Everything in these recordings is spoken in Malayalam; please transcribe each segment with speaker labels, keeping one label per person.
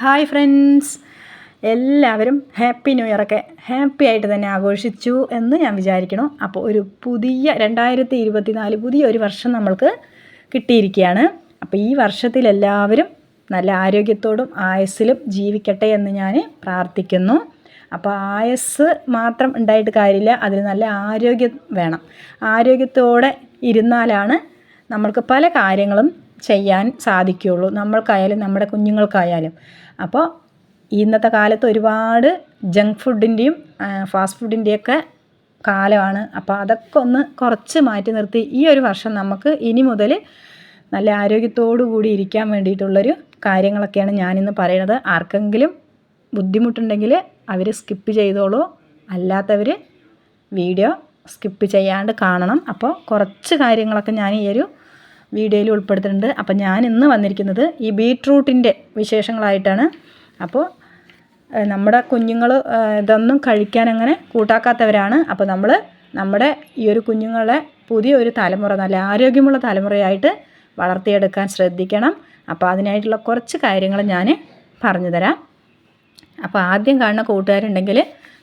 Speaker 1: Hi friends. എല്ലാവരും ഹാപ്പി ന്യൂ ഇയറൊക്കെ ഹാപ്പി ആയിട്ട് തന്നെ ആഘോഷിച്ചു എന്ന് ഞാൻ വിചാരിക്കണം അപ്പോൾ ഒരു പുതിയ രണ്ടായിരത്തി ഇരുപത്തിനാല് പുതിയ ഒരു വർഷം നമ്മൾക്ക് കിട്ടിയിരിക്കുകയാണ്. അപ്പോൾ ഈ വർഷത്തിൽ എല്ലാവരും നല്ല ആരോഗ്യത്തോടും ആയസ്സിലും ജീവിക്കട്ടെ എന്ന് ഞാൻ പ്രാർത്ഥിക്കുന്നു. അപ്പോൾ ആയസ് മാത്രം ഉണ്ടായിട്ട് കാര്യമില്ല അതിന് നല്ല ആരോഗ്യം വേണം. ആരോഗ്യത്തോടെ ഇരുന്നാലാണ് നമ്മൾക്ക് പല കാര്യങ്ങളും ചെയ്യാൻ സാധിക്കുകയുള്ളൂ. നമ്മൾക്കായാലും നമ്മുടെ കുഞ്ഞുങ്ങൾക്കായാലും. അപ്പോൾ ഇന്നത്തെ കാലത്ത് ഒരുപാട് ജങ്ക് ഫുഡിന്റെയും ഫാസ്റ്റ് ഫുഡിന്റെയൊക്കെ കാലമാണ്. അപ്പോൾ അതൊക്കെ ഒന്ന് കുറച്ച് മാറ്റി നിർത്തി ഈ ഒരു വർഷം നമുക്ക് ഇനി മുതൽ നല്ല ആരോഗ്യത്തോടു കൂടി ഇരിക്കാൻ വേണ്ടിയിട്ടുള്ളൊരു കാര്യങ്ങളൊക്കെയാണ് ഞാനിന്ന് പറയുന്നത് ആർക്കെങ്കിലും ബുദ്ധിമുട്ടുണ്ടെങ്കിൽ അവർ സ്കിപ്പ് ചെയ്തോളൂ. അല്ലാത്തവർ വീഡിയോ സ്കിപ്പ് ചെയ്യാണ്ട് കാണണം. അപ്പോൾ കുറച്ച് കാര്യങ്ങളൊക്കെ ഞാൻ ഈ ഒരു വീഡിയോയിൽ ഉൾപ്പെടുത്തിയിട്ടുണ്ട് അപ്പോൾ ഞാൻ ഇന്ന് വന്നിരിക്കുന്നത് ഈ ബീട്രൂട്ടിന്റെ വിശേഷങ്ങളായിട്ടാണ്. അപ്പോൾ നമ്മുടെ കുഞ്ഞുങ്ങൾ ഇതൊന്നും കഴിക്കാൻ അങ്ങനെ കൂട്ടാക്കാത്തവരാണ്. അപ്പോൾ നമ്മൾ നമ്മുടെ ഈ ഒരു കുഞ്ഞുങ്ങളെ പുതിയ ഒരു തലമുറ നല്ല ആരോഗ്യമുള്ള തലമുറയായിട്ട് വളർത്തിയെടുക്കാൻ ശ്രദ്ധിക്കണം. അപ്പോൾ അതിനായിട്ടുള്ള കുറച്ച് കാര്യങ്ങൾ ഞാൻ പറഞ്ഞുതരാം അപ്പോൾ ആദ്യം കാണുന്ന കൂട്ടുകാരുണ്ടെങ്കിൽ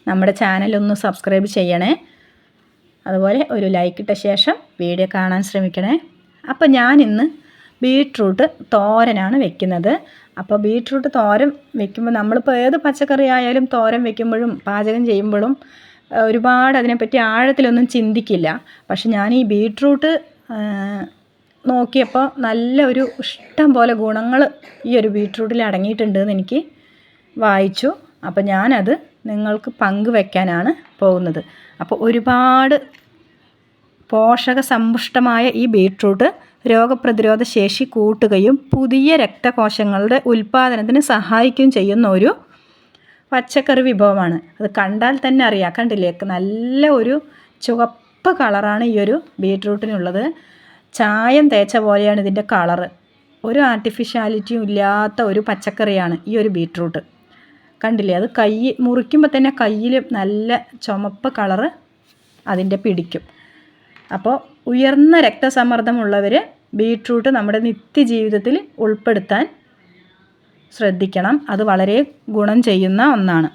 Speaker 1: നമ്മുടെ ചാനലൊന്ന് സബ്സ്ക്രൈബ് ചെയ്യണേ. അതുപോലെ ഒരു ലൈക്ക് ഇട്ട ശേഷം വീഡിയോ കാണാൻ ശ്രമിക്കണേ. അപ്പോൾ ഞാൻ ഇന്ന് ബീട്രൂട്ട് തോരനാണ് വെക്കുന്നത്. അപ്പോൾ ബീട്രൂട്ട് തോരൻ വെക്കുമ്പോൾ നമ്മളിപ്പോൾ ഏത് പച്ചക്കറി ആയാലും തോരൻ വെക്കുമ്പോഴും പാചകം ചെയ്യുമ്പോഴും ഒരുപാട് അതിനെപ്പറ്റി ആഴത്തിലൊന്നും ചിന്തിക്കില്ല. പക്ഷെ ഞാൻ ഈ ബീട്രൂട്ട് നോക്കിയപ്പോൾ നല്ല ഒരു ഇഷ്ടം പോലെ ഗുണങ്ങൾ ഈ ഒരു ബീട്രൂട്ടിൽ അടങ്ങിയിട്ടുണ്ട് എന്ന് എനിക്ക് വായിച്ചു. അപ്പോൾ ഞാനത് നിങ്ങൾക്ക് പങ്കുവെക്കാനാണ് പോകുന്നത്. അപ്പോൾ ഒരുപാട് പോഷക സമ്പുഷ്ടമായ ഈ ബീട്രൂട്ട് രോഗപ്രതിരോധ ശേഷി കൂട്ടുകയും പുതിയ രക്തകോശങ്ങളുടെ ഉൽപ്പാദനത്തിന് സഹായിക്കുകയും ചെയ്യുന്ന ഒരു പച്ചക്കറി വിഭവമാണ്. അത് കണ്ടാൽ തന്നെ അറിയാം. കണ്ടില്ലേ? നല്ല ഒരു ചുവപ്പ് കളറാണ് ഈ ഒരു ബീട്രൂട്ടിനുള്ളത്. ചായം തേച്ച പോലെയാണ് ഇതിന്റെ കളറ്. ഒരു ആർട്ടിഫിഷ്യാലിറ്റിയും ഇല്ലാത്ത ഒരു പച്ചക്കറിയാണ് ഈ ഒരു ബീട്രൂട്ട്. കണ്ടില്ലേ? അത് കൈ മുറിക്കുമ്പോൾ തന്നെ കയ്യിൽ നല്ല ചുമപ്പ് കളറ് അതിന്റെ പിടിക്കും. അപ്പോൾ ഉയർന്ന രക്തസമ്മർദ്ദമുള്ളവർ ബീട്രൂട്ട് നമ്മുടെ നിത്യജീവിതത്തിൽ ഉൾപ്പെടുത്താൻ ശ്രദ്ധിക്കണം. അത് വളരെ ഗുണം ചെയ്യുന്ന ഒന്നാണ്.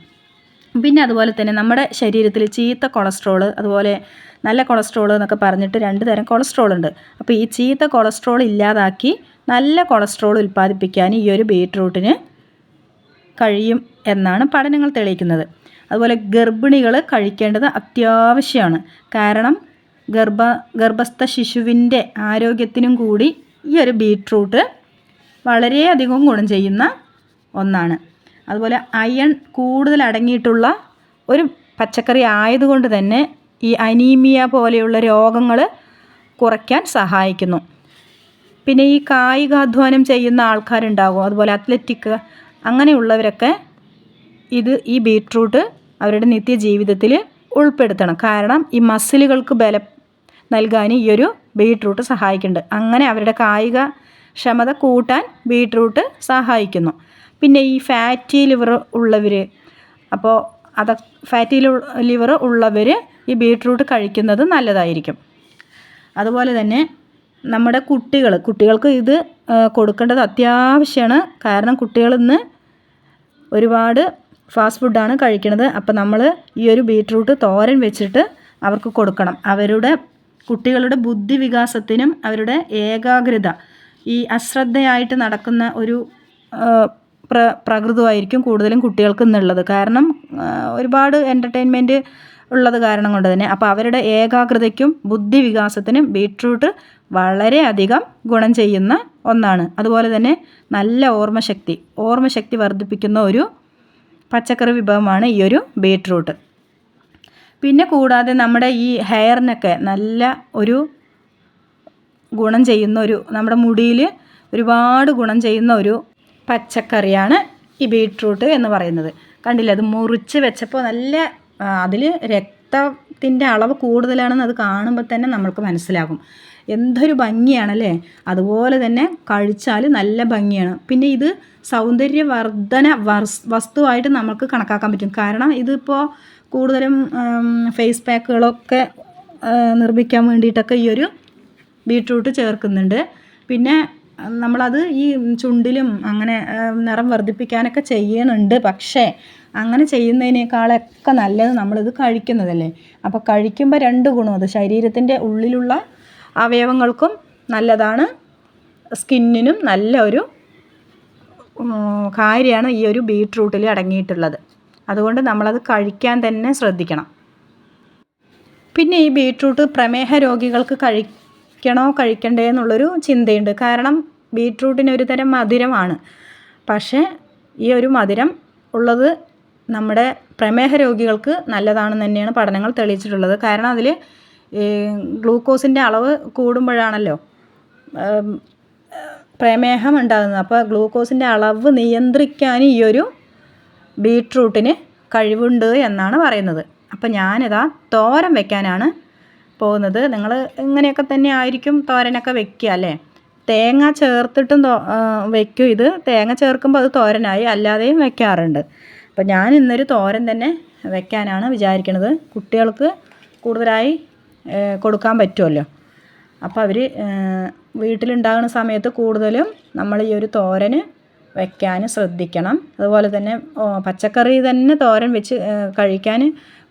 Speaker 1: പിന്നെ അതുപോലെ തന്നെ നമ്മുടെ ശരീരത്തിൽ ചീത്ത കൊളസ്ട്രോൾ അതുപോലെ നല്ല കൊളസ്ട്രോൾ എന്നൊക്കെ പറഞ്ഞിട്ട് രണ്ട് തരം കൊളസ്ട്രോൾ ഉണ്ട്. അപ്പോൾ ഈ ചീത്ത കൊളസ്ട്രോൾ ഇല്ലാതാക്കി നല്ല കൊളസ്ട്രോൾ ഉൽപ്പാദിപ്പിക്കാൻ ഈ ഒരു ബീട്രൂട്ടിന് കഴിയും എന്നാണ് പഠനങ്ങൾ തെളിയിക്കുന്നത്. അതുപോലെ ഗർഭിണികൾ കഴിക്കേണ്ടത് അത്യാവശ്യമാണ്. കാരണം ഗർഭ ഗർഭസ്ഥ ശിശുവിന്റെ ആരോഗ്യത്തിനും കൂടി ഈ ഒരു ബീട്രൂട്ട് വളരെയധികം ഗുണം ചെയ്യുന്ന ഒന്നാണ്. അതുപോലെ അയൺ കൂടുതൽ അടങ്ങിയിട്ടുള്ള ഒരു പച്ചക്കറി ആയതുകൊണ്ട് തന്നെ ഈ അനീമിയ പോലെയുള്ള രോഗങ്ങൾ കുറയ്ക്കാൻ സഹായിക്കുന്നു. പിന്നെ ഈ കായികാധ്വാനം ചെയ്യുന്ന ആൾക്കാരുണ്ടാകും അതുപോലെ അത്ലറ്റിക് അങ്ങനെയുള്ളവരൊക്കെ ഇത് ഈ ബീട്രൂട്ട് അവരുടെ നിത്യജീവിതത്തിൽ ഉൾപ്പെടുത്തണം. കാരണം ഈ മസിലുകൾക്ക് ബലം നൽകാൻ ഈ ഒരു ബീട്രൂട്ട് സഹായിക്കുന്നുണ്ട്. അങ്ങനെ അവരുടെ കായിക ക്ഷമത കൂട്ടാൻ ബീട്രൂട്ട് സഹായിക്കുന്നു. പിന്നെ ഈ ഫാറ്റി ലിവർ ഉള്ളവർ അപ്പോൾ അത ഫാറ്റി ലിവർ ഉള്ളവർ ഈ ബീട്രൂട്ട് കഴിക്കുന്നത് നല്ലതായിരിക്കും. അതുപോലെ തന്നെ നമ്മുടെ കുട്ടികൾ കുട്ടികൾക്ക് ഇത് കൊടുക്കേണ്ടത് അത്യാവശ്യമാണ് കാരണം കുട്ടികൾ ഇന്ന് ഒരുപാട് ഫാസ്റ്റ് ഫുഡാണ് കഴിക്കുന്നത് അപ്പോൾ നമ്മൾ ഈ ഒരു ബീട്രൂട്ട് തോരൻ വെച്ചിട്ട് അവർക്ക് കൊടുക്കണം. അവരുടെ കുട്ടികളുടെ ബുദ്ധി വികാസത്തിനും അവരുടെ ഏകാഗ്രത ഈ അശ്രദ്ധയായിട്ട് നടക്കുന്ന ഒരു പ്ര പ്രകൃതമായിരിക്കും കൂടുതലും കുട്ടികൾക്ക് ഇന്നുള്ളത്. കാരണം ഒരുപാട് എന്റർടൈൻമെന്റ് ഉള്ളത് കാരണം കൊണ്ട് തന്നെ. അപ്പോൾ അവരുടെ ഏകാഗ്രതയ്ക്കും ബുദ്ധി വികാസത്തിനും ബീട്രൂട്ട് വളരെയധികം ഗുണം ചെയ്യുന്ന ഒന്നാണ്. അതുപോലെ തന്നെ നല്ല ഓർമ്മശക്തി ഓർമ്മശക്തി വർദ്ധിപ്പിക്കുന്ന ഒരു പച്ചക്കറി വിഭവമാണ് ഈ ഒരു ബീട്രൂട്ട്. പിന്നെ കൂടാതെ നമ്മുടെ ഈ ഹെയറിനൊക്കെ നല്ല ഒരു ഗുണം ചെയ്യുന്ന ഒരു നമ്മുടെ മുടിയിൽ ഒരുപാട് ഗുണം ചെയ്യുന്ന ഒരു പച്ചക്കറിയാണ് ഈ ബീട്രൂട്ട് എന്ന് പറയുന്നത്. കണ്ടില്ലേ? അത് മുറിച്ച് വെച്ചപ്പോൾ നല്ല അതിൽ രക്തത്തിന്റെ അളവ് കൂടുതലാണെന്ന് അത് കാണുമ്പോൾ തന്നെ നമ്മൾക്ക് മനസ്സിലാകും. എന്തൊരു ഭംഗിയാണല്ലേ? അതുപോലെ തന്നെ കഴിച്ചാൽ നല്ല ഭംഗിയാണ്. പിന്നെ ഇത് സൗന്ദര്യവർദ്ധന വസ് വസ്തുവായിട്ട് നമുക്ക് കണക്കാക്കാൻ പറ്റും. കാരണം ഇതിപ്പോൾ കൂടുതലും ഫേസ് പാക്കുകളൊക്കെ നിർമ്മിക്കാൻ വേണ്ടിയിട്ടൊക്കെ ഈ ഒരു ബീട്രൂട്ട് ചേർക്കുന്നുണ്ട്. പിന്നെ നമ്മളത് ഈ ചുണ്ടിലും അങ്ങനെ നിറം വർദ്ധിപ്പിക്കാനൊക്കെ ചെയ്യുന്നുണ്ട് പക്ഷേ അങ്ങനെ ചെയ്യുന്നതിനേക്കാളൊക്കെ നല്ലത് നമ്മളിത് കഴിക്കുന്നതല്ലേ? അപ്പോൾ കഴിക്കുമ്പോൾ രണ്ട് ഗുണം. അത് ശരീരത്തിന്റെ ഉള്ളിലുള്ള അവയവങ്ങൾക്കും നല്ലതാണ്. സ്കിന്നിനും നല്ല ഒരു കാര്യമാണ് ഈ ഒരു ബീട്രൂട്ടിൽ അടങ്ങിയിട്ടുള്ളത്. അതുകൊണ്ട് നമ്മളത് കഴിക്കാൻ തന്നെ ശ്രദ്ധിക്കണം. പിന്നെ ഈ ബീട്രൂട്ട് പ്രമേഹ രോഗികൾക്ക് കഴിക്കണോ കഴിക്കണ്ടേ എന്നുള്ളൊരു ചിന്തയുണ്ട്. കാരണം ബീട്രൂട്ടിന് ഒരു തരം മധുരമാണ്. പക്ഷേ ഈ ഒരു മധുരം ഉള്ളത് നമ്മുടെ പ്രമേഹ രോഗികൾക്ക് നല്ലതാണെന്ന് തന്നെയാണ് പഠനങ്ങൾ തെളിയിച്ചിട്ടുള്ളത്. കാരണം അതിൽ ഗ്ലൂക്കോസിന്റെ അളവ് കൂടുമ്പോഴാണല്ലോ പ്രമേഹം ഉണ്ടാകുന്നത്. അപ്പോൾ ഗ്ലൂക്കോസിന്റെ അളവ് നിയന്ത്രിക്കാൻ ഈ ഒരു ബീട്രൂട്ടിന് കഴിവുണ്ട് എന്നാണ് പറയുന്നത്. അപ്പോൾ ഞാനിതാ തോരൻ വെക്കാനാണ് പോകുന്നത്. നിങ്ങൾ ഇങ്ങനെയൊക്കെ തന്നെ ആയിരിക്കും തോരനൊക്കെ വെക്കുക അല്ലേ? തേങ്ങ ചേർത്തിട്ടും വെക്കും ഇത്. തേങ്ങ ചേർക്കുമ്പോൾ അത് തോരനായി അല്ലാതെയും വെക്കാറുണ്ട്. അപ്പോൾ ഞാൻ ഇന്നൊരു തോരൻ തന്നെ വെക്കാനാണ് വിചാരിക്കുന്നത് കുട്ടികൾക്ക് കൂടുതലായി കൊടുക്കാൻ പറ്റുമല്ലോ. അപ്പോൾ അവർ വീട്ടിലുണ്ടാകുന്ന സമയത്ത് കൂടുതലും നമ്മൾ ഈ ഒരു തോരന് വെക്കാൻ ശ്രദ്ധിക്കണം. അതുപോലെ തന്നെ പച്ചക്കറി തന്നെ തോരൻ വെച്ച് കഴിക്കാൻ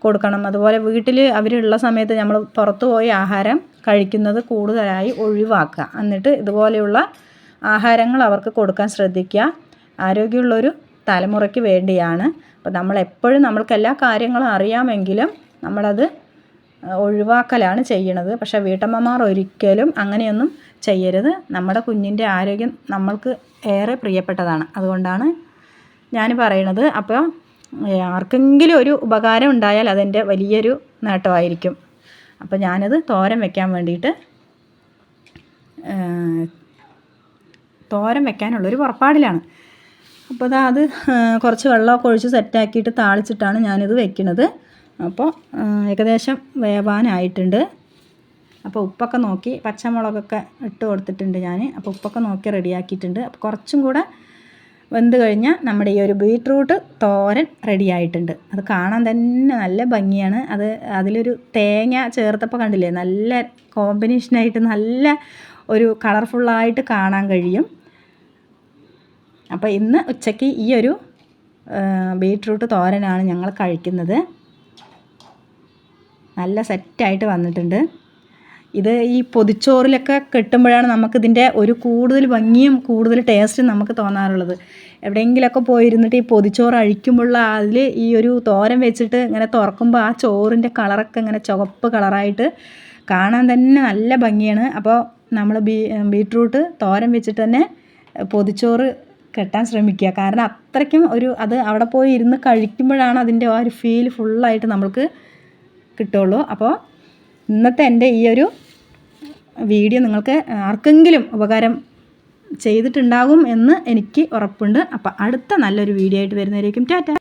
Speaker 1: കൊടുക്കണം. അതുപോലെ വീട്ടിൽ അവരുള്ള സമയത്ത് നമ്മൾ പുറത്തു പോയി ആഹാരം കഴിക്കുന്നത് കൂടുതലായി ഒഴിവാക്കുക. എന്നിട്ട് ഇതുപോലെയുള്ള ആഹാരങ്ങൾ അവർക്ക് കൊടുക്കാൻ ശ്രദ്ധിക്കുക. ആരോഗ്യമുള്ളൊരു തലമുറയ്ക്ക് വേണ്ടിയാണ്. അപ്പോൾ നമ്മൾ എപ്പോഴും നമ്മൾക്ക് എല്ലാ കാര്യങ്ങളും അറിയാമെങ്കിലും നമ്മളത് ഒഴിവാക്കലാണ് ചെയ്യണത് പക്ഷേ വീട്ടമ്മമാർ ഒരിക്കലും അങ്ങനെയൊന്നും ചെയ്യരുത്. നമ്മുടെ കുഞ്ഞിന്റെ ആരോഗ്യം നമ്മൾക്ക് ഏറെ പ്രിയപ്പെട്ടതാണ്. അതുകൊണ്ടാണ് ഞാൻ പറയണത് അപ്പോൾ ആർക്കെങ്കിലും ഒരു ഉപകാരം ഉണ്ടായാൽ അതെന്റെ വലിയൊരു നേട്ടമായിരിക്കും. അപ്പോൾ ഞാനത് തോരൻ വെക്കാൻ വേണ്ടിയിട്ട് തോരം തോരൻ വെക്കാനുള്ളൊരു പുറപ്പാടിലാണ്. അപ്പോൾ അതാ അത് കുറച്ച് വെള്ളമൊക്കെ ഒഴിച്ച് സെറ്റാക്കിയിട്ട് താളിച്ചിട്ടാണ് ഞാനിത് വെക്കുന്നത് അപ്പോൾ ഏകദേശം വേവാനായിട്ടുണ്ട്. അപ്പോൾ ഉപ്പൊക്കെ നോക്കി പച്ചമുളകൊക്കെ ഇട്ട് കൊടുത്തിട്ടുണ്ട് ഞാൻ. അപ്പോൾ ഉപ്പൊക്കെ നോക്കി റെഡിയാക്കിയിട്ടുണ്ട്. അപ്പോൾ കുറച്ചും കൂടെ വെന്ത് കഴിഞ്ഞാൽ നമ്മുടെ ഈ ഒരു ബീട്രൂട്ട് തോരൻ റെഡിയായിട്ടുണ്ട് അത് കാണാൻ തന്നെ നല്ല ഭംഗിയാണ്. അത് അതിലൊരു തേങ്ങ ചേർത്തപ്പോൾ കണ്ടില്ലേ? നല്ല കോമ്പിനേഷനായിട്ട് നല്ല ഒരു കളർഫുള്ളായിട്ട് കാണാൻ കഴിയും. അപ്പോൾ ഇന്ന് ഉച്ചയ്ക്ക് ഈ ഒരു ബീട്രൂട്ട് തോരനാണ് ഞങ്ങൾ കഴിക്കുന്നത്. നല്ല സെറ്റായിട്ട് വന്നിട്ടുണ്ട്. ഇത് ഈ പൊതിച്ചോറിലൊക്കെ കിട്ടുമ്പോഴാണ് നമുക്കിതിന്റെ ഒരു കൂടുതൽ ഭംഗിയും കൂടുതൽ ടേസ്റ്റും നമുക്ക് തോന്നാറുള്ളത്. എവിടെയെങ്കിലുമൊക്കെ പോയിരുന്നിട്ട് ഈ പൊതിച്ചോറ് അഴിക്കുമ്പോഴുള്ള അതിൽ ഈ ഒരു തോരൻ വെച്ചിട്ട് ഇങ്ങനെ തുറക്കുമ്പോൾ ആ ചോറിന്റെ കളറൊക്കെ ഇങ്ങനെ ചുവപ്പ് കളറായിട്ട് കാണാൻ തന്നെ നല്ല ഭംഗിയാണ്. അപ്പോൾ നമ്മൾ ബീ ബീട്രൂട്ട് തോരൻ വെച്ചിട്ട് തന്നെ പൊതിച്ചോറ് കെട്ടാൻ ശ്രമിക്കുക. കാരണം അത്രയ്ക്കും ഒരു അത് അവിടെ പോയി ഇരുന്ന് കഴിക്കുമ്പോഴാണ് അതിന്റെ ആ ഒരു ഫീൽ ഫുള്ളായിട്ട് നമ്മൾക്ക് കിട്ടുള്ളൂ അപ്പോൾ ഇന്നത്തെ എന്റെ ഈ ഒരു വീഡിയോ നിങ്ങൾക്ക് ആർക്കെങ്കിലും ഉപകാരം ചെയ്തിട്ടുണ്ടാകും എന്ന് എനിക്ക് ഉറപ്പുണ്ട്. അപ്പോൾ അടുത്ത നല്ലൊരു വീഡിയോ ആയിട്ട് വരുന്നതായിരിക്കും ടാറ്റ.